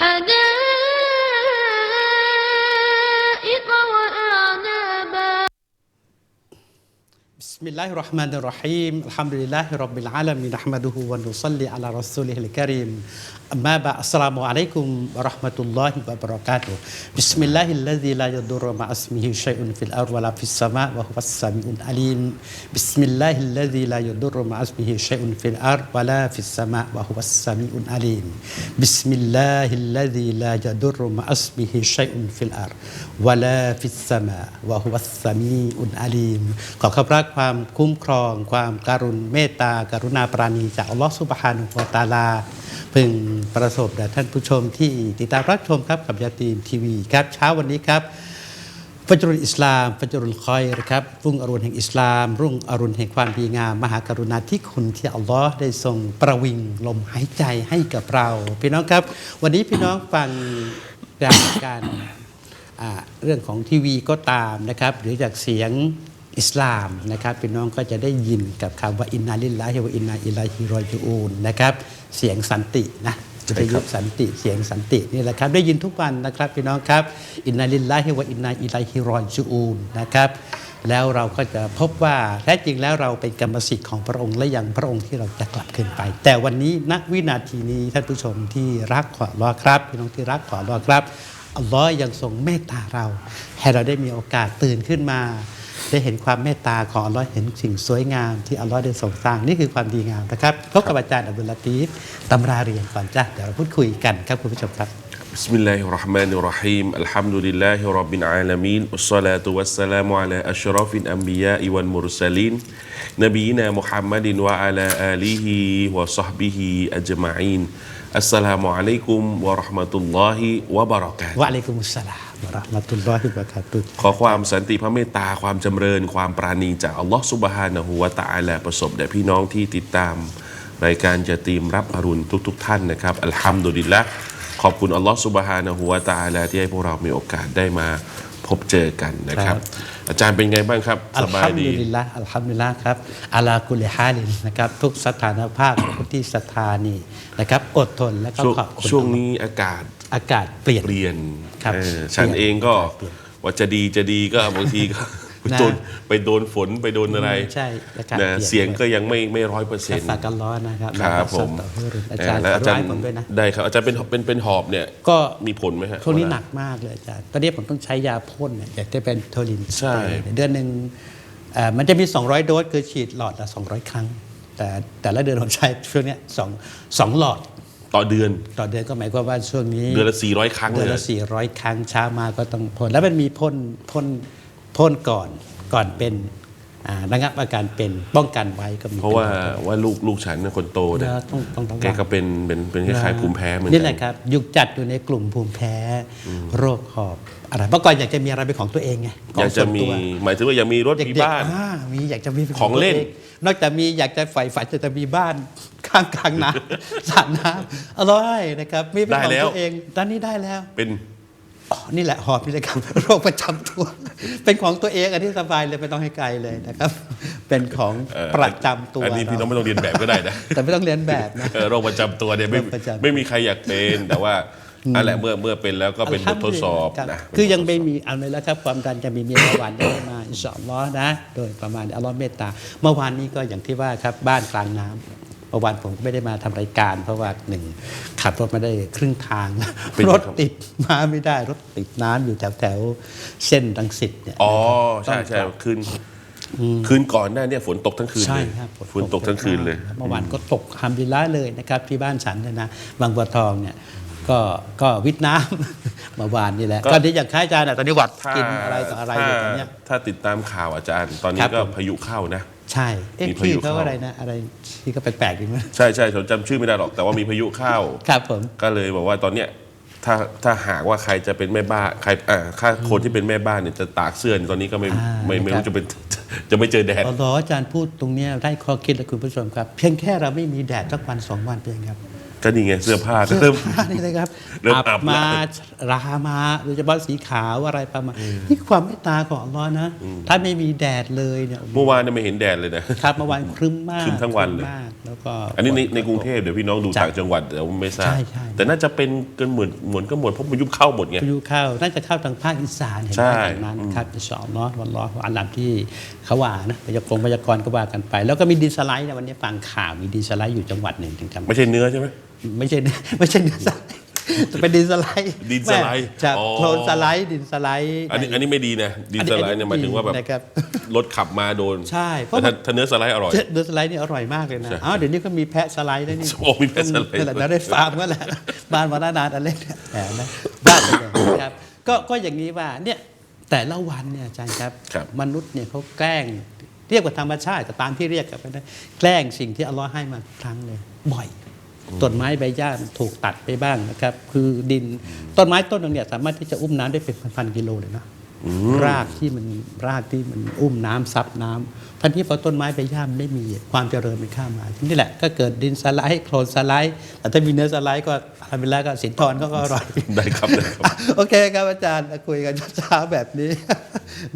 and بسم الله الرحمن الرحيم الحمد لله رب العالمين نحمده ونصلي على رسوله الكريم أما بعد السلام عليكم ورحمة الله وبركاته بسم الله الذي لا يضر مع اسمه شيء في الأرض ولا في السماء وهو السميع العليم بسم الله الذي لا يضر مع اسمه شيء في الأرض ولا في السماء وهو السميع العليم بسم الله الذي لا يضر مع اسمه شيء في الأرض ولا في السماء وهو السميع العليم ขอขอบรัก ความคุ้มครอง ความการุณเมตตาการุณาปราณีจากอัลลอฮฺสุบฮานุวะตาลา พึงประสบแด่ท่านผู้ชมที่ติดตามรับชมครับกับยาตีนทีวีครับเช้าวันนี้ครับฟัจรุลอิสลามฟัจรุลคอยครับรุ่งอรุณแห่งอิสลาม รุ่งอรุณแห่งความดีงาม มหากรุณาธิคุณที่อัลลอฮ์ได้ทรงประวิงลมหายใจให้กับเรา พี่น้องครับ วันนี้พี่น้องฟังรายการเรื่องของทีวีก็ตามนะครับ หรือจากเสียง อิสลามนะครับพี่น้องก็จะได้ยินกับคำว่าอินนาลิลลาฮิวะอินนาอิลัยฮิรอจิอูนนะครับเสียงสันตินะใช่จะครัยุบบสันติเสียงสันตินี่แหละครับได้ยินทุกวันนะครับพี่น้องครับอินนาลิลลาฮิวะอินนาอิลัยฮิรอจูอูนนะครับแล้วเราก็จะพบว่าแท้จริงแล้วเราเป็นกรรมสิทธิ์ของพระองค์และยังพระองค์ที่เราจะกลับขึ้นไป แต่วันนี้ณวินาทีนี้ท่านผู้ชมที่รักขอรอครับพี่น้องที่รักขอรอครับอัลลอฮ์ยังทรงเมตตาเรา ให้เราได้มีโอกาสตื่นขึ้นมา ได้เห็นความเมตตาของอัลลอฮ์เห็นสิ่งสวยงามที่อัลลอฮ์ได้ทรงสร้างนี่คือความดีงามนะครับพบกับอาจารย์อับดุลลาตีฟตำราเรียนก่อนจ้ะเดี๋ยวเราพูดคุยกันครับคุณผู้ชมครับ بسم الله الرحمن الرحيم الحمد لله رب العالمين والصلاة والسلام على أشرف الأنبياء والمرسلين نبينا محمد وعلى آله وصحبه أجمعين السلام عليكم ورحمة الله وبركاته วะ อะลัยกุมุสสลามวะราะห์มะตุลลอฮิวะบะเราะกาตุฮ์ ขอความสันติพระเมตตาความจำเริญ ความปราณีจากอัลลอฮ์สุบฮานะฮูวะตะอาลาประสบแด่พี่น้องที่ติดตาม รายการจะตีมรับอรุณทุก ๆทท่านนะครับ อัลฮัมดุลิลละขอบคุณอัลลอฮ์สุบฮานะฮูวะตะอาลาที่ให้พวกเรามีโอกาสได้มา พบเจอกันนะครับ อาจารย์เป็นไงบ้างครับอัสลบาฮัยมดีดุลิลละอัลฮัมดุลิลละครับอาลากุลิฮาลินนะครับ ทุกสถานภาพของผู้ที่ศรัทธานี่นะครับ อดทนและก็ช่วงขอบคุณช่วงนี้อากาศอากาศเปลี่ยนเปลี่ยนครับเออฉันเปลี่ยนเองก็เปลี่ยนว่าจะดีจะดีก็บางทีก็ ไปนะโดนไปโดนฝนไปโดนอะไรใช่อากาศนะเปลี่ยนเสียงก็ยังไม่ไม่ร้อยเปอร์เซ็นต์ฝากกันร้อนนะครับครับผมอาจารย์แล้วขออาจารร้ายย์ผมด้วยนะได้ครับอาจารย์เป็นเป็นเป็นหอบเนี่ยก็มีผลไหมฮะช่วงนี้เาหนักมากเลยอาจารย์ตอนนี้ผมต้องใช้ยาพ่นเนี่ยอยากจะเป็นโทลินใช่เดือนหนึ่งเอ่อมันจะมี 200 โดสคือฉีดหลอดละ200 ครั้ง แต่แต่ละเดือนผมใช้ช่วงเนี้ยสองสองหลอดต่อเดือน ต่อเดือนก็หมายความว่าช่วงนี้ เดือนละ400 ครั้งเดือนเลยละนะ400 ครั้งเช้ามาก็ต้องพ่นแล้วมันมีพ่นพ่น พ่นก่อนก่อนเป็นอ่าระงับอาการเป็นป้องกันไว้ก็มีเพราะว่าว่าลูกลูกฉันเนี่ยคนโตเนี่ยนะต้องต้องต้องแกก็เป็นเป็นเป็นคล้ายๆภูมิแพ้เหมือนนี่กัแหละครับยุคจัดอยู่ในกลุ่มภูมิแพ้ โรคหอบอะไรเมื่อก่อนอยากจะมีอะไรเป็นของตัวเองไงขอยากจะส่วนมีตัวหมายถึงว่าอยากมีรถเด็กมีๆบ้านอ่มีอยากจะมีป็ของเล่นตัวนอกจากมีอยากจะใฝ่ฝันจะจะมีบ้านข้างกลางน้ำสระน้ำอร่อยนะครับมีเป็นของตัวเองตอนนี้ได้แล้วเป็นอ๋อ นี่แหละหอบนี่เลยครับโรคประจำตัว เป็นของตัวเองอันนี้สบายเลยไม่ต้องให้ไกลเลยนะครับ เป็นของเอ่อประจำตัวอันนี้พี่น้องไม่ต้องเรียนแบบก็ได้นะแต่ไม่ต้องเรียนแบบนะเออโรคประจำตัวเนี่ยไม่โรคประจำไม่มีใครอยากเป็นแต่ว่าอันแหละเมื่อเมื่อเป็นแล้วก็เป็นบททดสอบครับนะคือยังไม่มีเอาเลยแล้วครับความดันจะมีมีเมื่อวานได้มาอินชาอัลลอฮ์นะ โดยประมาณอัลลอฮ์เมตตา เมื่อวานนี้ก็อย่างที่ว่าครับบ้านกลางน้ำ เมื่อวานผมก็ไม่ได้มาทำรายการ เพราะว่าหนึ่งขับรถมาได้ครึ่งทางเป็นไงรถครับติดมาไม่ได้รถติดน้ำอยู่แถวแถวๆเส้นรังสิตเนี่ยอ๋อใช่ใช่ต้องกลับคืนคืนก่อนหน้าเนี่ยฝนตกทั้งคืนใช่เลยครับฝนตกทั้งคืนเลยเมื่อวานก็ตกฮัมดุลิลละห์เลยนะครับที่บ้านฉันเนี่ยนะบางบัวทองเนี่ย ก็ก็วิทย์น้ำ เมื่อวานนี่แหละก็ก็ที่อยากให้อาจารย์อะตอนนี้หวัดถ้ากินอะไรต่ออะไรอยู่ตอนเนี้ย ถ้าติดตามข่าวอาจารย์ ตอนนี้ครับก็ผม พายุเข้านะ ใช่เอ๊ะมีพายุพี่เขาเข้า อะไรนะ อะไรที่ก็แปลกๆดีมั้ยใช่ใช่ผมจำชื่อไม่ได้หรอกแต่ว่ามีพายุเข้า ครับผม ก็เลยบอกว่าตอนเนี้ยถ้าถ้าหากว่าใครจะเป็นแม่บ้านใครอ่าถ้าคนที่เป็นแม่บ้านเนี่ยจะตากเสื้อเนี่ยตอนนี้ก็ไม่อ่าไม่ไม่ครัรู้บจะเป็นจะไม่เจอแดดอ๋อเหรออาจารย์พูดตรงเนี้ยได้ข้อคิดแล้วคุณผู้ชมครับ เพียงแค่เราไม่มีแดดสักวันสองวันเพียงครับ ก็นี่ไงเสื้อผ้าก็เริ่มนี่เลยครับเริ่มอัอับบแล้วมารามาโดยเฉพาะสีขาวอะไรประมาณนี่คือความเมตตาของอัลลอฮ์นะ ถ้าไม่มีแดดเลยเนี่ยเมื่อวานเนี่ยไม่เห็นแดดเลยนะ ครับเมื่อวานครึ้มมากครึ้มทั้งวันเลยครึ้มมากแล้วก็ อันนี้ในในกรุงเทพเดี๋ยวพี่น้องดูจ้ะต่างจังหวัดเดี๋ยวไม่ทราบใช่ใช่ แต่น่าจะเป็นกันเหมือนเหมือนก็หมดเพราะพายุเข้าหมดไง พายุเข้าน่าจะเข้าทางภาคอีสานเห็นใช่ ไหมทางนั้นครับอินชาอัลลอฮ์วันรอฮ์อันลำที่เขาว่านะพยากรณ์พยากรณ์ก็ว่ากันไป แล้วก็มีดินสไลด์นะวันนี้ฟังข่าวมีดินสไลด์อยู่จังหวัดหนึ่งถึงจำ ไม่ใช่เนื้อใช่ไหม ไม่ใช่ไม่ใช่ดินสไลด์จะเป็นดินสไลด์ดินสไลด์แม่จะอ๋อโคลนสไลด์ดินสไลด์อันนี้อันนี้ไม่ดีนะดินอันนี้สไลด์เนี่ยหมายถึงว่าแบบนะครับรถขับมาโดนใช่เพราะแต่ถ้าถ้าเนื้อสไลด์อร่อยเดินสไลด์นี่อร่อยมากเลยนะใช่อ้าวเดี๋ยวนี้ก็มีแพะสไลด์แล้วนี่โอ้มีแพะสไลด์นั่นแหละเราได้ฟาร์มก็แหละบ้านวานานานอันเล็กเนี่ยแหมนะบ้านเลยนะครับก็ก็อย่างนี้ว่าเนี่ยแต่ละวันเนี่ยอาจารย์ครับครับมนุษย์เนี่ยเขาแกล้งเรียกว่าธรรมชาติแต่ตามที่เรียกกันไปนะแกล้งสิ่งที่อัลลอฮ์ให้มาทุกครั้งเลยบ่อย ต้นไม้ใบหญ้ามันถูกตัดไปบ้างนะครับ คือดินต้นไม้ต้นหนึงเนี่ยสามารถที่จะอุ้มน้ำได้เป็นพันๆกิโลเลยนะรากที่มันรากที่มันอุ้มน้ำซับน้ำทันทีพอต้นไม้ใบหญ้ามันไม่มีความเจริญมันข้ามมาทีนี่แหละก็เกิดดินสไลด์โคลนสไลด์แต่ถ้ามีเนื้อสไลด์ก็ทำไปแล้วก็สินทรก็อร่อย ได้ครับได้ครับ โอเคครับอาจารย์คุยกันเช้าๆแบบนี้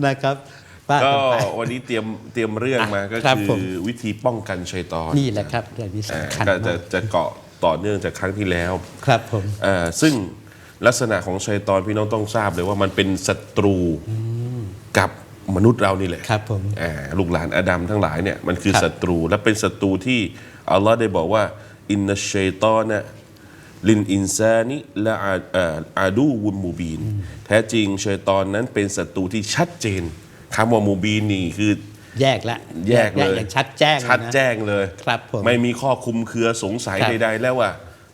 นะครับป้าก็กันไป วันนี้เตรียมเตรียมเรื่องมาก็ครับคืผม อวิธีป้องกันชัยตอนนี่แหละครับเรื่องนี้อ่าสำคัญก็จะมากจะเกาะ ต่อเนื่องจากครั้งที่แล้วครับผมอ่าซึ่งลักษณะของชัยตอนพี่น้องต้องทราบเลยว่ามันเป็นศัตรูกับมนุษย์เรานี่แหละครับผมอ่าลูกหลานอาดัมทั้งหลายเนี่ยมันคือครับศัตรูและเป็นศัตรูที่อัลลอฮ์ได้บอกว่าอินนัชชัยตอนะลินอินซานิละอาเอ่ออาดูวุนมูบีน แท้จริงชัยตอนนั้นเป็นศัตรูที่ชัดเจนคำว่ามูบีนนี่คือ แยกละแยกเลยอย่างชัดแจ้งเลยนะชัดแจ้งเลยครับผมไม่มีข้อคุมเครือสงสัยครับใดๆแล้วว่า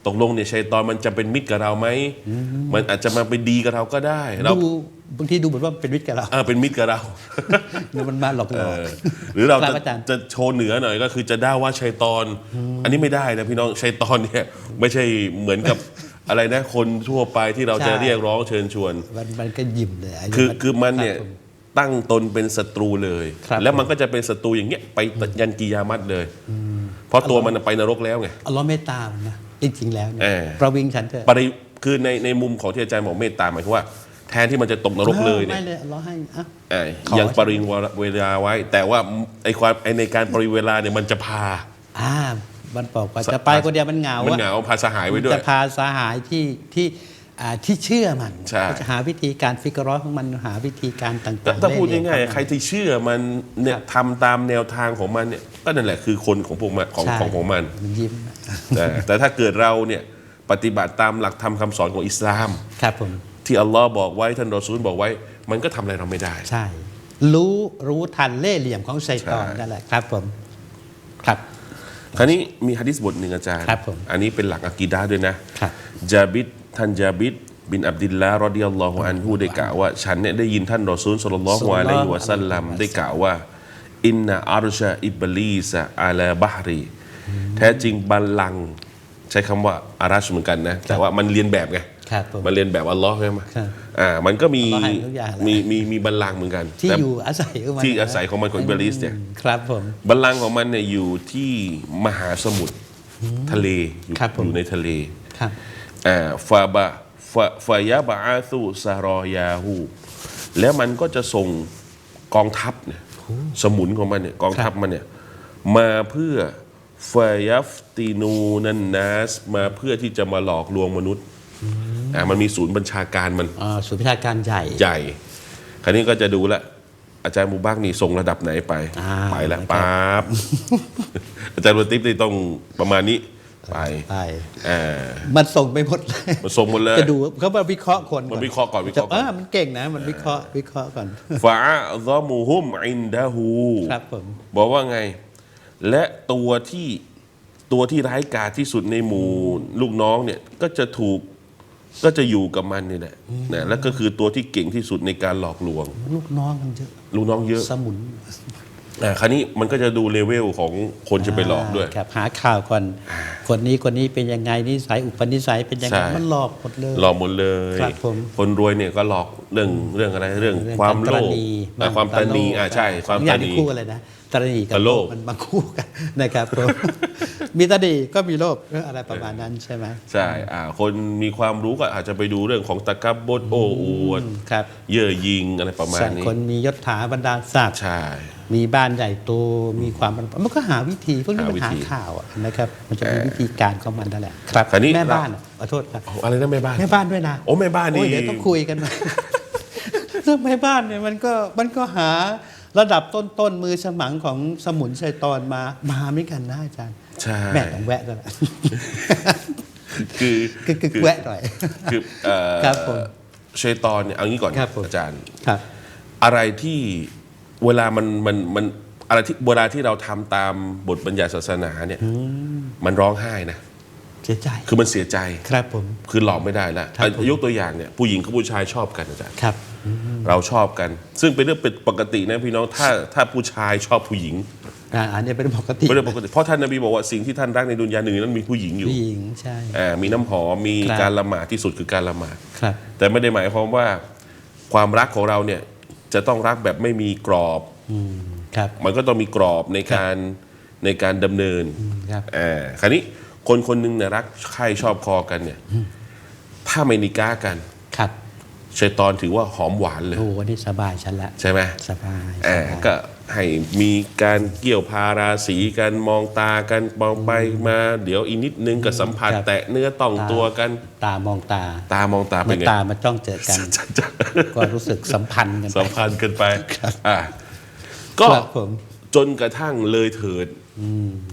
ตกลงเนี่ยชัยตอนมันจะเป็นมิตรกับเราไหมมันอาจจะมาเป็นดีกับเราก็ได้เราดูบางทีดูเหมือนว่าเป็นวิทย์กับเราเออเป็นมิตรกับเราเดี๋ยวมันมาหลอกหลเออกอหรือเราครัจะบอาจารย์จะโชว์เหนือหน่อยก็คือจะได้ว่าชัยตอน อันนี้ไม่ได้นะพี่น้องชัยตอนเนี่ยไม่ใช่เหมือนกับอะไรนะคนทั่วไปที่เราจะเรียกร้องเชิญชวน มันมันก็ยิ้มเลยไคือคือมันเนี่ยครับผ ตั้งตนเป็นศัตรูเลย ครับแล้วมันก็จะเป็นศัตรูอย่างเงี้ยไปยันกิยามัตเลย เพราะตัวมันไปนรกแล้วไง อัลลอฮ์ไม่ตามนะจริงๆแล้วเนี่ยเออ ประวิงฉันเถอะปริคือในในมุมของที่อาจารย์บอกเมตตาหมายถึงว่า แทนที่มันจะตกนรกเลยเนี่ย ไม่เลยอัลลอฮ์ให้อะ เอ่อขอ ยังปริงเวลาไว้ แต่ว่าไอความไอในการปริเวลาเนี่ยมันจะพา อ่ามันบอกว่าจะไปคนเดียวมันเหงามันอะ เหงาพาสหายไว้ด้วย จะพาสหายที่ที่อ่า ที่เชื่อมันใช่ก็จะหาวิธีการฟิกรอของมันหาวิธีการต่างแต่ๆถ้าพูดเล่ห์ง่ายเข้ๆใครที่เชื่อมันเนี่ยทำตามแนวทางของมันเนี่ยก็นั่นแหละคือคนของพวกมันของใช่ของของมันมันยิ้มแต่แต่ถ้าเกิดเราเนี่ยปฏิบัติตามหลักธรรมคำสอนของอิสลามครับผมที่อัลลอฮ์บอกไว้ท่านรอซูลบอกไว้ มันก็ทำอะไรเราไม่ได้ ใช่ รู้รู้ทันเล่ห์เหลี่ยมของชัยตอนใช่นั่นแหละครับผมครับคราวนี้มีฮะดิษบทหนึ่งอาจารย์ครับผมอันนี้เป็นหลักอะกีดะห์ด้วยนะครับจาบิด ท่านจาบิดบินอับดิลลาห์รอดิยัลลอฮุอันฮูได้กล่าวว่า ฉันเนี่ยได้ยินท่านรอซูลศ็อลลัลลอฮุอะลัยฮิวะซัลลัมได้กล่าวว่า อินนาอารชะอิบลีสะอาลาบะฮรีแท้จริงบัลลังก์ใช้คำว่าอารัชเหมือนกันนะ แต่ว่ามันเรียนแบบไงครับผมมันเรียนแบบอัลลอฮ์ใช่ไหมครับอ่า มันก็มีอัลลอฮ์ให้ทุกอย่างแหละมีมีมีบัลลังก์เหมือนกัน ที่แต่อยู่อาศัยของมันที่อาศัยของมันของอิบลิสเนี่ยครับผมบัลลังก์ของมันเนี่ยอยู่ที่มหาสมุทรทะเลอยู่ครับผมอยู่ในทะเลครับอ่า ฟาบะฟาฟายาบะอาซูซารอยาหูแล้วมันก็จะส่งกองทัพเนี่ยสมุนของมันเนี่ยกองทัพมันเนี่ยมาเพื่อฟายัฟตินูนันนัสมาเพื่อที่จะมาหลอกลวงมนุษย์อ่ามันมีศูนย์บัญชาการมันอ่าศูนย์พิชาการใหญ่ใหญ่ คราวนี้ก็จะดูละอาจารย์มูบักนี่ส่งระดับไหนไปอ่าไปแล้วนะครับปั๊บอาจารย์วติปนี่ต้องประมาณนี้ ไปไปอ่ามันส่งไปหมดเลยมันส่งหมดเลยจะดูเขามาวิเคราะห์คนมันวิเคราะห์ก่อนวิเคราะห์ก่อนอ่ามันเก่งนะ มันวิเคราะห์วิเคราะห์ก่อนฟาซอมูฮุมอินดาฮูครับผมบอกว่าไง และตัวที่ตัวที่ร้ายกาจที่สุดในหมู่ลูกน้องเนี่ยก็จะถูกก็จะอยู่กับมันนี่แหละนะแล้วก็คือตัวที่เก่งที่สุดในการหลอกลวง ลูกน้องมันเยอะลูกน้องเยอะสมุนอ่าคราวนี้มันก็จะดูเลเวลของคนจะไปหลอกด้วยครับหาข่าวก่อน คนนี้คนนี้เป็นยังไงนิสัยอุปนิสัยเป็นยังไงใช่ มันหลอกหมดเลย หลอกหมดเลยครับผมคนรวยเนี่ยก็หลอกเรื่องเรื่องอะไรเรื่องเรื่องความกโลรภณีอะความตานีอ่าใช่ความอตาย่างนี ที่คู่อะไรนะ ตรณีกับกับโลภมันมาคู่กันนะครับผมมีตรณีก็มีโลภเรื่องอะไรประมาณนั้นใช่ไหมใช่อ่าคนมีความรู้ก็อาจจะไปดูเรื่องของตะกับบดโอ้อวดครับเย่อยิงอะไรประมาณส่วนนี้คนมียศถาบรรดาศักดิ์ใช่มีบ้านใหญ่โตมีความมันก็หาวิธีพวกนี้หามันวิหาธีข่าวอะนะครับ มันจะมีวิธีการของมันนั่นแหละครับคราวนี้แม่บ้านอะขอโทษครับโอ้อะไรนะแม่บ้านแม่บ้านด้วยนะโอ้แม่บ้านนี่โอ้ยเดี๋ยวต้องคุยกันหน่อยเรื่องแม่บ้านเนี่ยมันก็มันก็หา ระดับต้นๆมือฉมังของสมุนไพรตอนมา มาไม่กันนะอาจารย์ใช่แม่ต้องแวะกันแหละคือคือคือแวะหน่อยคือเอ่อครับผมชัยตอนเนี่ยเอางี้ก่อนครับผมอาจารย์ครับอะไรที่เวลามันมันมันอะไรที่เวลาที่เราทำตามบทบัญญัติศาสนาเนี่ยมันร้องไห้นะ เสียใจคือมันเสียใจครับผม คือหลอกไม่ได้แล้วครับผม ยกตัวอย่างเนี่ยผู้หญิงกับผู้ชายชอบกันอาจารย์ครับ เราชอบกัน ซึ่งเป็นเรื่องเป็นปกตินะพี่น้องถ้าถ้าผู้ชายชอบผู้หญิงอ่าอันนี้เป็นปกติเป็นเรื่องปกติเพราะท่านนบีบอกว่าสิ่งที่ท่านรักในดุนยาหนึ่งนั้นมีผู้หญิงอยู่ผู้หญิงใช่ อ่ามีน้ำหอมมีครับ การละหมาดที่สุดคือการละหมาด ครับ แต่ไม่ได้หมายความว่าความรักของเราเนี่ยจะต้องรักแบบไม่มีกรอบ อืมครับ มันก็ต้องมีกรอบในการในการดำเนินครับ อ่าคราวนี้ คนคนหนึงเนี่ยรักใครชอบคอกันเนี่ย ถ้าไม่นิก้ากันครับชัยตอนถือว่าหอมหวานเลยโอ้วันนี้สบายฉันละใช่ไหมสบายอ่าสบายก็ให้มีการเกี่ยวพาราสีกันมองตากันมองไปมา เดี๋ยวอีกนิดนึงก็สัมผัสครับแตะเนื้อต้องตัวกัน ตามองตา ตามองตาเป็เมื่นอไงตามาจ้องเจอกันก็รู้สึกสัมพันธ์กันไปสัมพันธ์กันไปอ่าก็ครับผมจนกระทั่งเลยเถิด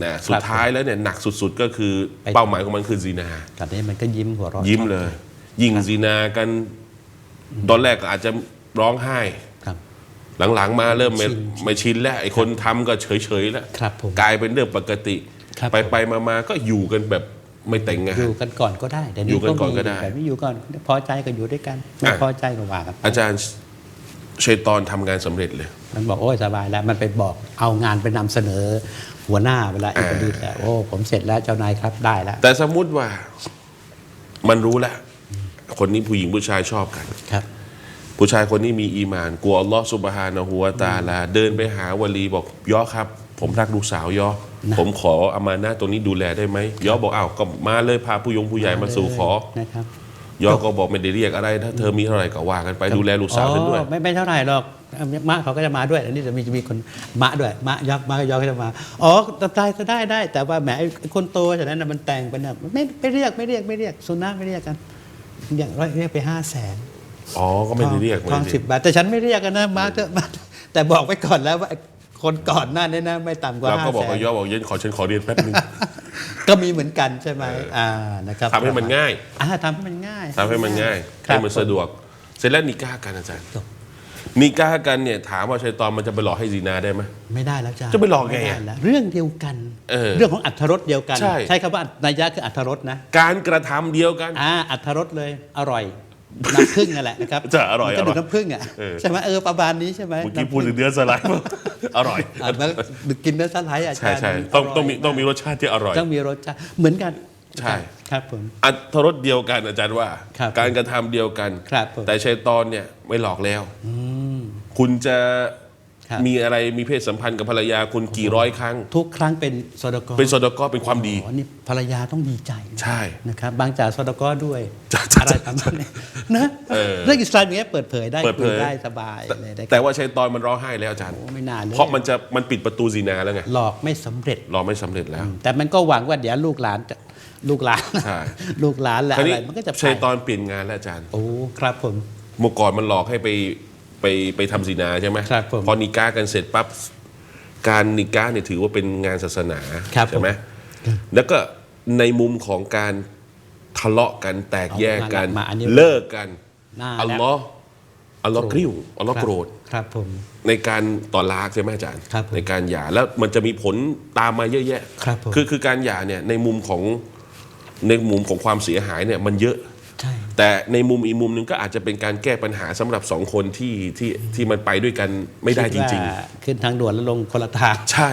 นะสุดท้ายแล้วเนี่ยหนักสุดๆก็คือไปเป้าหมายของมันคือซีนาตอนนี้มันก็ยิ้มหัวเราะยิ้มเลย ยิงซีนากันตอนแรกก็อาจจะร้องไห้ครับหลังๆ มาเริ่มไม่ชินไม่ชินแล้วไอ้คนทำก็เฉยๆแล้วครับผมกลายเป็นเรื่องปกติครับไปไปมามาก็อยู่กันแบบไม่แต่งงาอนยู่กันก่อนก็ได้แต่อยู่กันก่อนก็ได้แต่ไม่อยู่ก่อนพอใจก็อยู่ด้วยกันไม่อะพอใจก็ว่ากันไปอาจารย์ชัยตอนทำงานสำเร็จเลย มันบอกโอ้ยสบายแล้วมันไปบอกเอางานไปนำเสนอ หัวหน้าเวลาอิบดีแล้วโอ้ผมเสร็จแล้วเจ้านายครับได้แล้วแต่สมมุติว่ามันรู้แล้วคนนี้ผู้หญิงผู้ชายชอบกันครับ ผู้ชายคนนี้มีอีหมาน กลัวอัลลอฮ์สุบฮานะฮูวะตะอาลา เดินไปหาวลีบอกย่อครับ ผมรักลูกสาวย่อนะผมขออามานะตรงนี้ดูแลได้ไหมย่อบอกอ้าวก็มาเลยพาผู้ยงผู้ใหญ่มาสู่ขอนะครับ ย่อก็บอกไม่ได้เรียกอะไรถ้าเธอมีเท่าไหร่ก็ว่ากันไปดูแลลูกสาวฉันด้วยอ๋อไม่ไม่เท่าไหร่หรอกมะเขาก็จะมาด้วยอันนี้จะมีจะมีคนมะด้วยมะยักษ์มะยอกก็จะมาอ๋อตายก็ได้ได้ แต่ว่าแหมไอ้คนโตฉะนั้นน่ะมันแต่งไปเนี่ยไม่ไม่เรียกไม่เรียกไม่เรียกสุนัขไม่เรียกกัน อย่างไรเรียกไปห้าแสนอ๋อก็ไม่ได้เรียกไม่ทองได้เรีสิยบกบาทแต่ฉันไม่เรียกกันนะมาเถอะมาเถอะแต่บอกไว้ก่อนแล้วว่าไอ้คนก่อนหน้านี้นะไม่ต่ำกว่าเราห้าก็บอกแสว่านย่อบอกเย็นขอฉันขอเรียนแป๊บนึง ก็มีเหมือนกันใช่ไหมอ่านะครับทำให้มันง่ายอ่าทำให้มันง่ายทำให้มันง่ายครับให้มันสะดวก เสร็จแล้วนิก้ากันอาจารย์นิก้ากันเนี่ยถามว่าชัยตอนมันจะไปหลอกให้ซีนาได้ไหมไม่ได้แล้วจ้าจะไปหลอกไงม่ด้อะแล้วเรื่องเดียวกันเออเรื่องของอัธรสเดียวกันใช่ใช้คำว่านัยยะคืออัธรสนะการกระทำเดียวกันอ่าอัธรสเลยอร่อยน้ำผึ้งนั่นแหละนะครับจะอร่อยมันก็ดูอร่อยน้ำผึ้งอะเออใช่ไหมเออประมาณนี้ใช่ไหมเมื่อกี้น้ำผึ้งพูดถึงเนื้อสไลด์ อร่อยอะแล้วกินเนื้อสไลด์อาใช่จารย์ใช่นต้องร่ยต้องมีต้องมีรสชาติที่อร่อย ต้องมีรสชาติเหมือนกันใช่ ครับผม อัตรสเดียวกันอาจารย์ว่า ครับการกระทำเดียวกัน ครับผม แต่ชัยตอนเนี่ยไม่หลอกแล้ว คุณจะครับ มีอะไรมีเพศสัมพันธ์กับภรรยาคุณกี่ร้อยครั้ง ทุกครั้งเป็นโซดากอเป็นโซดาก็เป็นความดีอ๋อนี่ภรรยาต้องดีใจใช่นะครับบางจากโซดากอด้วยจ้ะจ้ะอะไรประมาณนี้นะเออเรื่องอิสลามอย่างเงี้ยเปิดเผยได้เปิดเผยคุได้สบายแต่เลยได้แต่ว่าชัยตอนมันร้องไห้แล้วอาจารย์โอ้ไม่นานเลยเพราะมันจะมันปิดประตูซีนาแล้วไงหลอกไม่สำเร็จรอไม่สำเร็จแล้ว แต่มันก็หวังว่าเดี๋ยวลูกหลานจะลูกหลานใช่ลูกหลานแหละคราวอะนี้ไรมันก็จะไปชัยตอนเปลี่ยนงานแล้วอาจารย์โอ้ครับผมเมื่อก่อนมันหลอกให้ไป ไปไปทำซีนาใช่ไหมครับผมพอนิก้ากันเสร็จปั๊บการนิก้าเนี่ยถือว่าเป็นงานศาสนาครับใช่ไหมผมแล้วก็ในมุมของการทะเลาะกันแตกแยกกันเอามาอันนี้ เลิกกันน่าอัลแล้วลอฮ์อัลลอฮ์กริ้วอัลลอฮ์โกรธ ครับผม ในการต่อลากใช่ไหมอาจารย์ครับผมในการหย่าแล้วมันจะมีผลตามมาเยอะแยะครับผมคือคือการหย่าเนี่ยในมุมของในมุมของความเสียหายเนี่ยมันเยอะ ใช่ แต่ในมุมอีกมุมหนึงก็อาจจะเป็นการแก้ปัญหาสำหรับสองคนที่ที่ที่มันไปด้วยกันไม่ได้จริงคิว่าขึ้นทางด่วนแล้วลงคนละทางๆใช่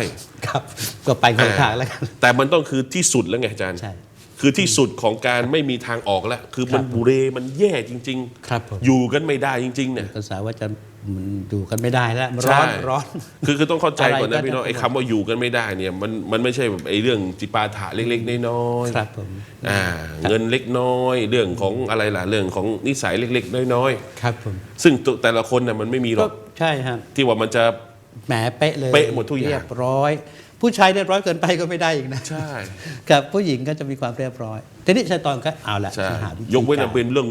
ครับ ก็ไปคนละทางแล้วกัน แต่มันต้องคือที่สุดแล้วไงอาจารย์ ใช่ คือที่สุดของการไม่มีทางออกแล้ว คือมันครับบุเรมันแย่จริง ครับผมอยู่กันไม่ได้จริงๆเนี่ยภาษาว่าจะมันดูกันไม่ได้แล้วมันร้ใช่อนร้อน คือคือต้องเข้าใจก่อนอะไรก็นะพี่น้องได้ไอ้คำว่าอยู่กันไม่ได้เนี่ยมันมันไม่ใช่แบบไอ้เรื่องจิปาถะเล็กๆน้อยๆ ครับผม อ่าเงินเล็กน้อย เรื่องของอะไรล่ะเรื่องของนิสัยเล็ก ๆ น้อยครับผมๆ ซึ่งตัวแต่ละคนน่ะมันไม่มีหรก็อก ใช่ครับที่ว่ามันจะ แหมเป๊ะเลยเป๊ะหมดทุกอย่าง เรียบร้อย ผู้ชายเรียบร้อยเกินไปก็ไม่ได้อีกนะ ใช่ กับผู้หญิงก็จะมีความเรียบร้อย ทีนี้ชายตอนก็เอาละใช่จะหาวิธียกเว้นการเป็นเรื่อง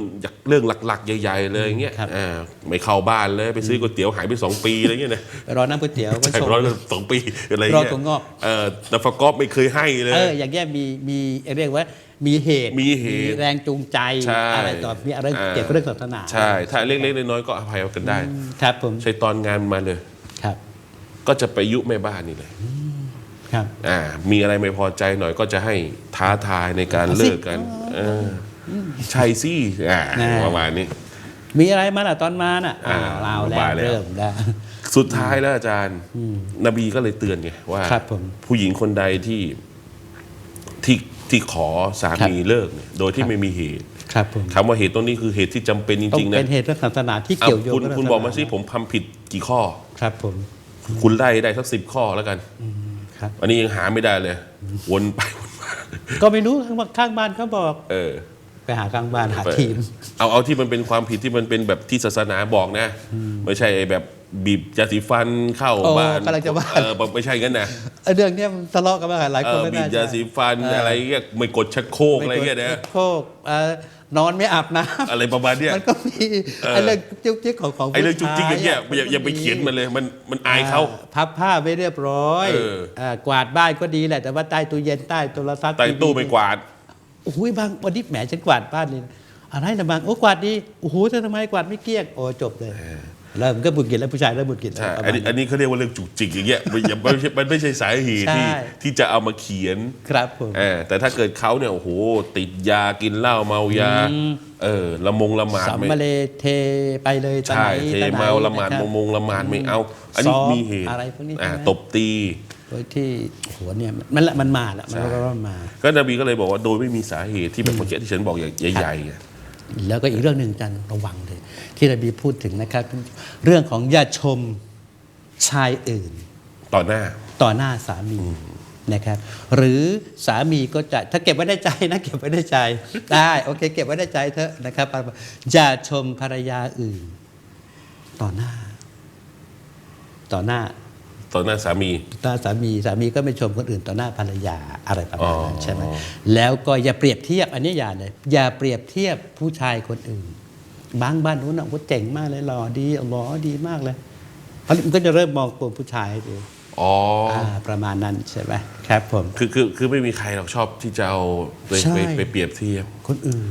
เรื่องหลักๆ ใหญ่ๆเลยอย่างเงี้ยครับอ่าไม่เข้าบ้านเลยไปซื้อก๋วยเตี๋ยวหายไปสองปีอะไรเงี้ยนะไปรอน้ำก๋วยเตี๋ยวก็ใช่ชมร้อยสองปีอะไรรอเงี้ยถั่วงอกเออแต่ฟกอฟไม่เคยให้เลยเอออย่างเงี้ยมีมีเรียกว่ามีเหตุมีเหตุแรงจูงใจใช่อะไรต่อมีอะไรอ่าเกี่ยวกับเรื่องศาสนาใช่ถ้าเล็กๆน้อยๆก็อภัยกันได้ ครับผมใช้ตอนงานมาเลยครับ ก็จะไปยุแม่บ้านนี่เลย ครับอ่ามีอะไรไม่พอใจหน่อยก็จะให้ท้าทายในการเอาสิเลิกกันเอออใช่สิอ่าแน่ประมาณนี้ มีอะไรมาล่ะตอนมาน่ะอ่าอ้าวเราแล้วมาแล้วเริ่มแล้วสุดท้ายแล้วอาจารย์นบีก็เลยเตือนไงว่าครับผมผู้หญิงคนใดที่ที่ที่ขอสามีเลิกเนี่ยโดยที่ไม่มีเหตุครับผมคำว่าเหตุตรงนี้คือเหตุที่จำเป็นจต้องริงๆนะเป็นเหตุเรื่องศาสนาที่เอาเกี่ยวโยงคุณบเรื่งคุณบอกมาศสสิผมทำผิดกี่ข้อ ครับผม คุณไล่ได้สักสิบข้อแล้วกัน ครับ อันนี้ยังหาไม่ได้เลย วนไปวนมาก็ไม่รู้ข้างข้างบ้านเขาบอก เออ ไปหาข้างบ้านหาทีม เอาเอาที่มันเป็นความผิดที่มันเป็นแบบที่ศาสนาบอกนะ ไม่ใช่ไอ้แบบบีบยาสีฟันเข้าโอ้บ้านกำลังจะว่าเออไม่ใช่งั้นนะเออเรื่องเนี้ยมันทะเลาะกันมาหลายเอคนอไม่บีได้บยาสีฟันอะไรเงี้ยไม่กดชักโครกอะไรเงี้ยนะโคกเอ่อ นอนไม่อาบน้ำอะไรประมาณเนี้ยมันก็มีเออไอ้เรื่องจุ๊กจิ๊กของของไอ้เรื่องจุกจิกอย่างเงี้ยผู้อย่าอย่าไปเขียนมันเลยมันมันอายเขาพับผ้าไม่เรียบร้อยเออเอ่อกวาดบ้านก็ดีแหละแต่ว่าใต้ตู้เย็นใต้โทรศัพท์ใต้ตู้ไม่กวาดโอ้โหบางวันนี้แหมฉันกวาดบ้านเลยอะไรนะบางโอ้กวาดดีโอ้โหเธอทำไมกวาดไม่เกลี้ยงโอ้จบเลย แล้วมันก็บุญกินแล้วผู้ชายแล้วบุญกินใช่ประอัมานณ นี้อันนี้เขาเรียกว่าเรื่องจุกจิกอย่างเงี้ยมันอย่าไม่ใช่มันไม่ใช่สาเหตุที่ใช่ ที่จะเอามาเขียนครับผม เออแต่ถ้าเกิดเขาเนี่ยโอ้โหติดยากินเหล้าเมายาเออละมงละหมาดสัมไม่ มาเลเทไปเลยตอนใช่ไหนเทตอนไหนเมาละหมาดนคมรับ งมงละหมาดไม่เอา อันนี้ซ้อมมีเหตุอะไรพวกนี้อ่าใช่ไหม ตบตี โดยที่โหัวเนี่ยมันละมันมาแล้วมันก็มา ก็นบีก็เลยบอกว่าโดยไม่มีสาเหตุที่แบบเมื่อกี้ที่ฉันบอกอย่างใหญ่ๆอะแล้วก็อีกเรื่องหนึ่งจันระวังเลย ที่นบีพูดถึงนะครับ เรื่องของอย่าชมชายอื่น ต่อหน้าต่อหน้าสามีนะครับ หรือสามีก็จะถ้าเก็บไว้ในใจนะเก็บไว้ในใจได้โอเค เก็บไว้ในใจเถอะนะครับอย่าชมภรรยาอื่น ต่อหน้า ต่อหน้าต่อหน้าสามีต่อหน้าสามีสามีก็ไม่ชมคนอื่นต่อหน้าภรรยาอะไรประมาณนั้นอ๋อใช่ไหมแล้วก็อย่าเปรียบเทียบอันนี้อย่าเลยอย่าเปรียบเทียบผู้ชายคนอื่น บางบ้านนู้นน่ะโอ้เจ๋งมากเลยหล่อดีหล่อดีมากเลยมันก็จะเริ่มมองตัวผู้ชายให้ดูอ๋อออ่าประมาณนั้นใช่ไหมครับผมคือคือคือไม่มีใครหรอกชอบที่จะเอาไปใช่ไปไปเปรียบเทียบ คนอื่น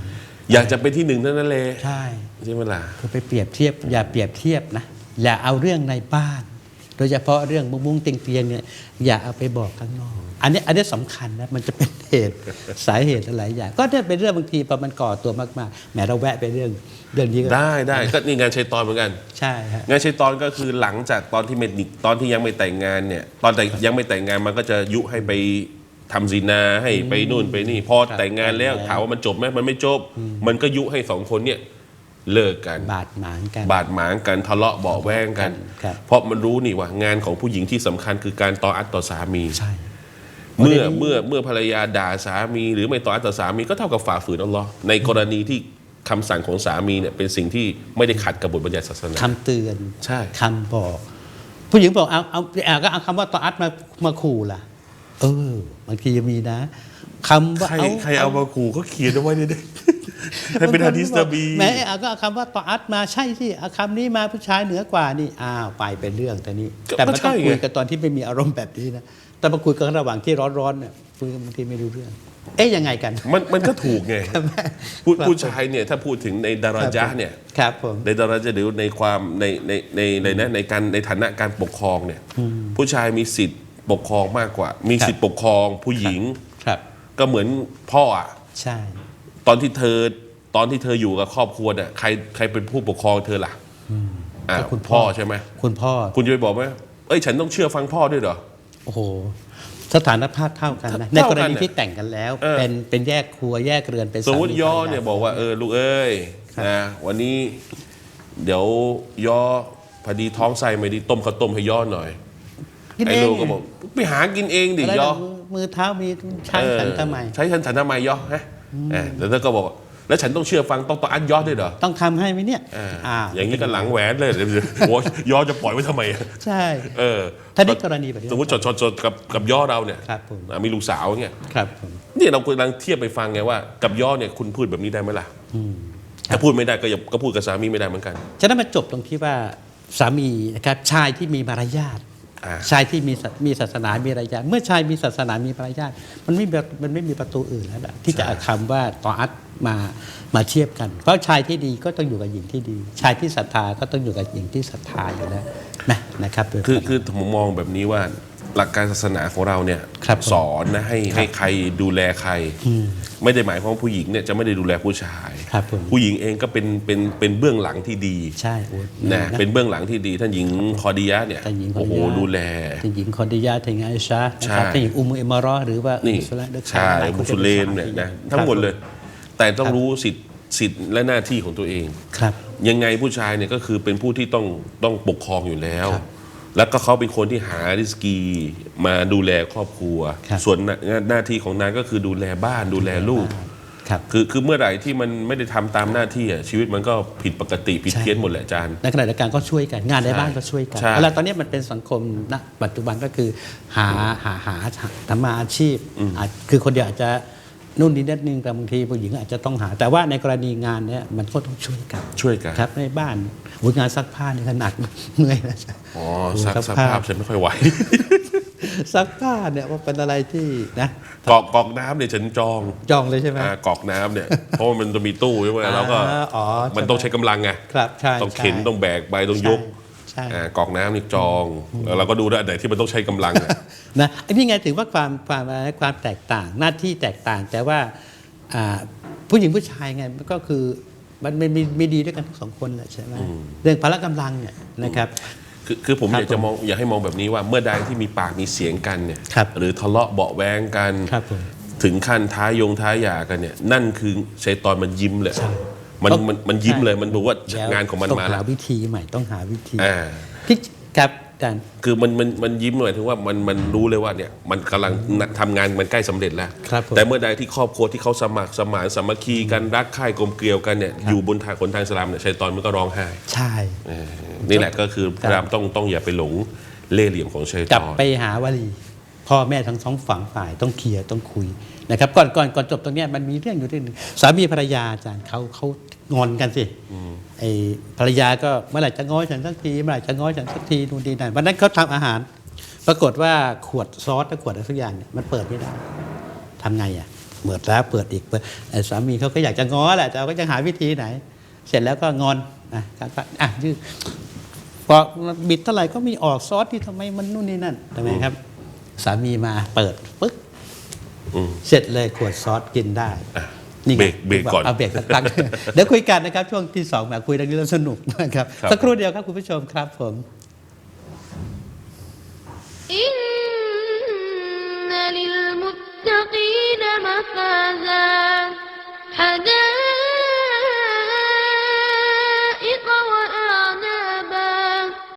อยากจะเป็นที่หนึ่งเท่านั้นเลยใช่ใช่ไหมล่ะคือไปเปรียบเทียบ อย่าเปรียบเทียบนะอย่าเอาเรื่องในบ้านโดยเฉพาะเรื่องมุ้งมุ้งเตียงเตียงเนี่ยอย่าเอาไปบอกข้างนอก อันนี้อันนี้สำคัญนะมันจะเป็นเหตุสาเหตุหลายอย่าง ก็เนี่ยเป็นเรื่องบางทีพอมันก่อตัวมากๆแหมเราแวะไปเรื่องเรื่องนี้ก็ได้ได้ก็นี่งานชัยตอนเหมือนกัน ใช่ฮะงานชัยตอนก็คือหลังจากตอนที่ไม่ตอนที่ยังไม่แต่งงานเนี่ยตอนแต่ยังไม่แต่งงานมันก็จะยุให้ไปทำซีนาให้ไปนู่นไปนี่พอครับแต่งงานแล้วแต่งงานถามว่ามันจบไหมมันไม่จบ มันก็ยุให้สองคนเนี่ย เลิกกัน บาดหมางกันบาดหมางกันทะเลาะเบาะแว้งกัน ครับเพราะมันรู้นี่ว่างานของผู้หญิงที่สำคัญคือการต่ออัดต่อสามี ใช่ เมื่อประเด็นนี้เมื่อเมื่อภรรยาด่าสามี หรือไม่ต่ออัดต่อสามีก็เท่ากับฝ่าฝืนอัลลอฮ์ในกรณีที่คำสั่งของสามีเนี่ยเป็นสิ่งที่ไม่ได้ขัดกับบทบัญญัติศาสนา คำเตือนใช่ คำบอก ผู้หญิงบอกเอาเอาเอาก็เอาคำว่าต่ออัดมามาขู่ล่ะ เออบางทียังมีนะคำว่าใครเอา ใครเอามาขู่เขาเขียนเอาไว้ในนี้ ให้เป็นฮะดิษนบีแม้เอาก็เอาคำว่าต่ออัดมาใช่สิเอาคำนี้มาผู้ชายเหนือกว่านี่อ้าวไปเป็นเรื่องแต่นี้ก็แต่มันก็ใช่ต้องคุยไงกันตอนที่ไม่มีอารมณ์แบบนี้นะแต่มาคุยกันระหว่างที่ร้อนๆเนี่ยคุยกันบางทีไม่รู้เรื่อง เอ๊ยยังไงกัน มันมันก็ถูกไงผู้ครับผู้ชายเนี่ยถ้าพูดถึงในดาราจาเนี่ย ครับผม ในดาราจาหรือในความในในในในนะในการในฐานะการปกครองเนี่ยผู้ชายมีสิทธิ์ปกครองมากกว่า มีสิทธิ์ปกครองผู้หญิง ครับ ก็เหมือนพ่ออะ ใช่ ตอนที่เธอตอนที่เธออยู่กับครอบครัวเนี่ยใครใครเป็นผู้ปกครองเธอล่ะอ่าก็คุณพ่อพ่อใช่ไหมคุณพ่อ คุณจะไปบอกไหมเอ้ย ฉันต้องเชื่อฟังพ่อด้วยเหรอ โอ้โห สถานภาพเท่ากันนะ ในเท่ากกันรณีน่ะที่แต่งกันแล้ว เออ เป็นเป็นแยกครัวแยกเรือนเป็นสมมติาย่อภรรเนี่ยบอกว่าเออลูกเอ้ยครับนะวันนี้เดี๋ยวย่อพอดีท้องไส้ไม่ดีต้มข้าวต้มให้ย่อหน่อยกินไอ้เองลูกก็บอกไปหากินเองดิอะไรย่อนะมือมือเท้ามีใช้ฉันทำไม ใช้ฉันฉันทำไมย่อฮะเออแล้วเธอก็บอกแล้วฉันต้องเชื่อฟังต้องต้องอันย่อด้วยเหรอต้องทำให้ไหมเนี่ยเอออ้าวอย่างนี้ก็หลังแหวนเลยเดี๋ยวโอ้ยย่อจะปล่อยไว้ทำไมอะใช่ เออถ้าได้กรณีแบบนี้ สมมติชดชดชดกับกับย่อเราเนี่ยครับผม อะมีลูกสาวเงี้ย ครับผม เนี่ยเรากำลังเทียบไปฟังไงว่ากับย่อเนี่ยคุณพูดแบบนี้ได้ไหมล่ะถ้าพูดไม่ได้ก็อย่าก็พูดกับสามีไม่ได้เหมือนกัน ฉะนั้นมาจบตรงที่ว่าสามีนะครับชายที่มีมารยาทอ่า ชายที่มีศามีศาสนา มีมารยาทเมื่อชายมีศาสนา มีมารยาทมันไม่มีมันไม่มีประตูอื่นแล้วล่ะที่จะเอาคำว่าต่ออัดมามาเทียบกัน เพราะชายที่ดีก็ต้องอยู่กับหญิงที่ดี ชายที่ศรัทธาก็ต้องอยู่กับหญิงที่ศรัทธาอยู่แล้วนะนะครับคือคือผมมองแบบนี้ว่า หลักการศาสนาของเราเนี่ยครับผมสอนนะให้ให้ใครดูแลใคร ไม่ได้หมายความว่าผู้หญิงเนี่ยจะไม่ได้ดูแลผู้ชาย ครับผมผู้หญิงเองก็เป็นเป็นเป็นเบื้องหลังที่ดีใช่โอ้ยนะนะเป็นเบื้องหลังที่ดีท่านหญิงคอดียะเนี่ยท่านหญิงคอโอ้โหดียะ ดูแล ท่านหญิงคอนดิยาท่านหญิงไอชานะใช่ครับท่านหญิงอุมุเอมารอหรือว่านี่อุสุละเดอะใช่หลายคมุนสุเลนเนี่ยนะทั้งหมดเลย แต่ต้องรู้สิทธิ์สิทธิ์และหน้าที่ของตัวเอง ครับ ยังไงผู้ชายเนี่ยก็คือเป็นผู้ที่ต้องต้องปกครองอยู่แล้ว ครับ แล้วก็เขาเป็นคนที่หาริสกีมาดูแลครอบครัว ครับ ส่วนหน้าหน้าที่ของนางก็คือดูแลบ้านดูแลลูก ครับ คือคือเมื่อไหร่ที่มันไม่ได้ทำตามหน้าที่อะชีวิตมันก็ผิดปกติผิดใช่ เพี้ยนหมดแหละอาจารย์ ในขณะเดียวกันก็ช่วยกันงานในบ้านก็ช่วยกันใช่ แล้วตอนนี้มันเป็นสังคมณปัจจุบันก็คือหาหาหาทำมาอาชีพอาจคือคนเดียวอาจจะ นู่นนี่นิดนึงแต่บางทีผู้หญิงอาจจะต้องหา แต่ว่าในกรณีงานเนี้ยมันก็ต้องช่วยกันช่วยกันครับในบ้านโอ้ยงานซักผ้านี่ขนาดเหนื่อยนะอ๋อโอ้สักซักสผ้าภาพฉันไม่ค่อยไหวซักผ้าเนี่ยว่าเป็นอะไรที่นะกอกกอกน้ำเนี่ยฉันจองจองเลยใช่ไหมอ่ากอกน้ำเนี่ยเพราะว่ามันจะมีตู้ใช่ไหมแล้วก็อ่าอ๋อมันต้องใช้กำลังไงครับใช่ต้องเข็นใช่ต้องแบกไปต้องยก ใช่ อ่ากอกน้ำนี่จองแล้วเราก็ดูด้วยอันไหนที่มันต้องใช้กำลังอะ นะไอ้นี่ไงถือว่าความความอะไรความแตกต่างหน้าที่แตกต่าง แต่ว่าอ่าผู้หญิงผู้ชายไงมันก็คือมันมันมีมีดีด้วยกันทั้งสองคนแหละใช่ไหมเรื่องพละกำลังเนี่ยนะครับ คือคือผมครับอยากจะมองอยากให้มองแบบนี้ว่าเมื่อใดที่มีปากมีเสียงกันเนี่ยครับหรือทะเลาะเบาะแวงกัน ครับผมถึงขั้นท้ายยงท้ายหย่ากันเนี่ยนั่นคือชัยตอนมันยิ้มเลยใช่ มันต้องมันมันยิ้มใช่เลยมันบอกว่าแล้วงานของมันต้องมาหาแล้ววิธีใหม่ต้องหาวิธีอ่าพี่กับอาจารย์คือมันมันมันยิ้มหน่อยถึงว่ามันมันรู้เลยว่าเนี่ยมันกำลังทำงานมันใกล้สำเร็จแล้วครับผมแต่เมื่อใดที่ครอบครัวที่เขาสมัครสมานสามัคคีกันรักใคร่กลมเกลียวกันเนี่ยอยู่บนทางคนทางสลามเนี่ยชัยตอนมันก็ร้องไห้ ใช่เออนี่แหละก็คือพยายามต้องต้องอย่าไปหลงเล่ห์เหลี่ยมของชัยกลัตบอนไปหาวลีพ่อแม่ทั้งสองฝั่งฝ่ายต้องเคลียร์ต้องคุยนะครับก่อนก่อนก่อนจบตรงเนี้ยมันมีเรื่องอยู่เรื่องหนึงสามีภรรยาอาจารย์เขาเขา งอนกันสิไอ้ภรรยาก็เมื่อไหร่จะง้อฉันสักทีเมื่อไหร่จะง้อฉันสักทีนู่นนี่นั่นวันนั้นเขาทำอาหาร ปรากฏว่าขวดซอสหรือขวดอะไรสักอย่างเนี่ยมันเปิดไม่ได้ทำไงอะเปิดแล้วเปิดอีกเปิดไอ้สามีเขาก็อยากจะง้อแหละแต่เขาก็จะหาวิธีไหน เสร็จแล้วก็งอนอะการอะยืดพอบิดเท่าไหร่ก็มีออกซอสที่ทำไมมันนู่นนี่นั่นทำไมครับ สามีมาเปิดปึ๊กอืมเสร็จเลยขวดซอสกินได้ นี่ไง เบรกเบรกก่อน เอาเบรกสักพัก เดี๋ยวคุยกันนะครับ ช่วงที่สองมาคุยเรื่องนี้เรื่องสนุกนะครับ ครับ สักครู่เดียวครับคุณผู้ชมครับผม إن للمتقين مفازا حدائق